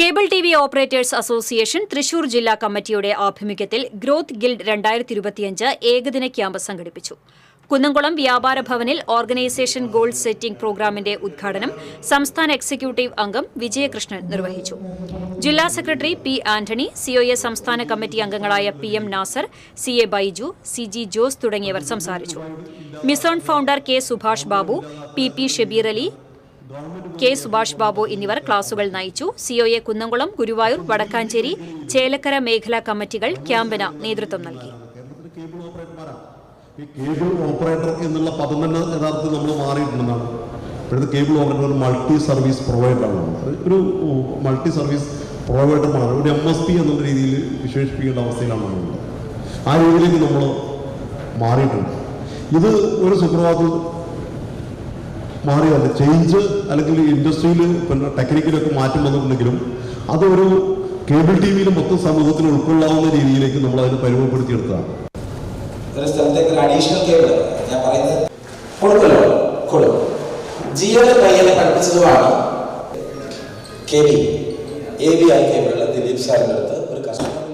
Cable T V operators association Thrissur ജില്ലാ കമ്മിറ്റിയുടെ ആഭിമുഖ്യത്തിൽ ഗ്രോത്ത് ഗിൽഡ് രണ്ടായിരത്തി ഇരുപത്തിയഞ്ച് ഏകദിന ക്യാമ്പ് സംഘടിപ്പിച്ചു. കുന്നംകുളം വ്യാപാര ഭവനിൽ ഓർഗനൈസേഷൻ ഗോൾ സെറ്റിംഗ് പ്രോഗ്രാമിന്റെ ഉദ്ഘാടനം സംസ്ഥാന എക്സിക്യൂട്ടീവ് അംഗം വിജയകൃഷ്ണൻ നിർവഹിച്ചു. ജില്ലാ സെക്രട്ടറി പി ആന്റണി സിഒഎ സംസ്ഥാന കമ്മിറ്റി അംഗങ്ങളായ P M Nasar C A Baiju C G Jose തുടങ്ങിയവർ സംസാരിച്ചു. മിസോൺ founder K Subhash Babu P P Shabeer Ali K Subhash Babu എന്നിവർ ക്ലാസുകൾ നയിച്ചു. സിഒഎ കുന്നംകുളം ഗുരുവായൂർ വടക്കാഞ്ചേരി ചേലക്കര മേഖലാ കമ്മിറ്റികൾ ക്യാമ്പിന് നേതൃത്വം നൽകി. കേബിൾ ഓപ്പറേറ്റർ എന്നുള്ള പദം തന്നെ യഥാർത്ഥത്തിൽ നമ്മൾ മാറിയിട്ടുണ്ടെന്നാണ്. ഇപ്പോഴത്തെ കേബിൾ ഓപ്പറേറ്റർ ഒരു മൾട്ടി സർവീസ് പ്രൊവൈഡറാണ് ഒരു മൾട്ടി സർവീസ് പ്രൊവൈഡർമാണ് ഒരു എം എസ് പി എന്നുള്ള രീതിയിൽ വിശേഷിപ്പിക്കേണ്ട അവസ്ഥയിലാണ് നമ്മളുള്ളത് ആ രീതിയിലേക്ക് നമ്മൾ മാറിയിട്ടുണ്ട്. ഇത് ഒരു സുപ്രഭാതത്തിൽ മാറിയതല്ല. ചേഞ്ച് അല്ലെങ്കിൽ ഇൻഡസ്ട്രിയിൽ പിന്നെ ടെക്നിക്കലൊക്കെ മാറ്റം വന്നിട്ടുണ്ടെങ്കിലും അതൊരു കേബിൾ ടി വിയിൽ മൊത്തം സമൂഹത്തിന് ഉൾക്കൊള്ളാവുന്ന രീതിയിലേക്ക് നമ്മൾ അതിനെ പരിമപ്പെടുത്തിയെടുത്തതാണ് ഒരു സ്ഥലത്തേക്ക് ഒരു കേബിൾ ഞാൻ പറയുന്നത് ദിലീപ് അടുത്ത്